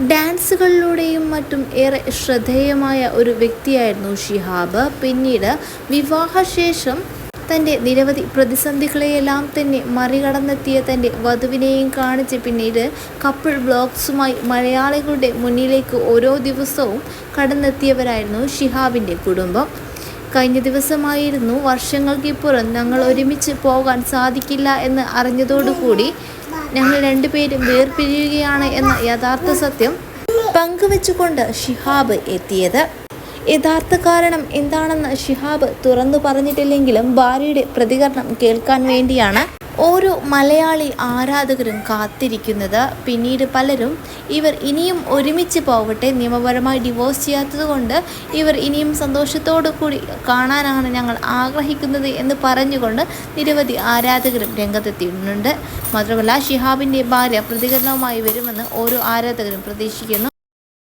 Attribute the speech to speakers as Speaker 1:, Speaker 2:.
Speaker 1: ഡാൻസുകളിലൂടെയും മറ്റും ഏറെ ശ്രദ്ധേയമായ ഒരു വ്യക്തിയായിരുന്നു ഷിഹാബ്. പിന്നീട് വിവാഹശേഷം തന്റെ നിരവധി പ്രതിസന്ധികളെയെല്ലാം തന്നെ മറികടന്നെത്തിയ തന്റെ വധുവിനെയും കാണിച്ച് പിന്നീട് കപ്പിൾ ബ്ലോഗ്സുമായി മലയാളികളുടെ മുന്നിലേക്ക് ഓരോ ദിവസവും കടന്നെത്തിയവരായിരുന്നു ഷിഹാബിന്റെ കുടുംബം. കഴിഞ്ഞ ദിവസമായിരുന്നു വർഷങ്ങൾക്കിപ്പുറം ഞങ്ങൾ ഒരുമിച്ച് പോകാൻ സാധിക്കില്ല എന്ന് അറിഞ്ഞതോടുകൂടി ഞങ്ങൾ രണ്ടുപേരും വേർപിരിയുകയാണ് എന്ന യഥാർത്ഥ സത്യം പങ്കുവെച്ചുകൊണ്ട് ഷിഹാബ് എത്തിയത്. യഥാർത്ഥ കാരണം എന്താണെന്ന് ഷിഹാബ് തുറന്നു പറഞ്ഞിട്ടില്ലെങ്കിലും ഭാര്യയുടെ പ്രതികരണം കേൾക്കാൻ വേണ്ടിയാണ്. ഓരോ മലയാളി ആരാധകരും കാത്തിരിക്കുന്നത്. പിന്നീട് പലരും ഇവർ ഇനിയും ഒരുമിച്ച് പോകട്ടെ നിയമപരമായി ഡിവോഴ്സ് ചെയ്യാത്തതുകൊണ്ട് ഇവർ ഇനിയും സന്തോഷത്തോടു കൂടി കാണാനാണ് ഞങ്ങൾ ആഗ്രഹിക്കുന്നത് എന്ന് പറഞ്ഞുകൊണ്ട് നിരവധി ആരാധകരും രംഗത്തെത്തിയിട്ടുണ്ട്. മാത്രമല്ല ഷിഹാബിന്റെ ഭാര്യ പ്രതികരണവുമായി വരുമെന്ന് ഓരോ ആരാധകരും പ്രതീക്ഷിക്കുന്നു.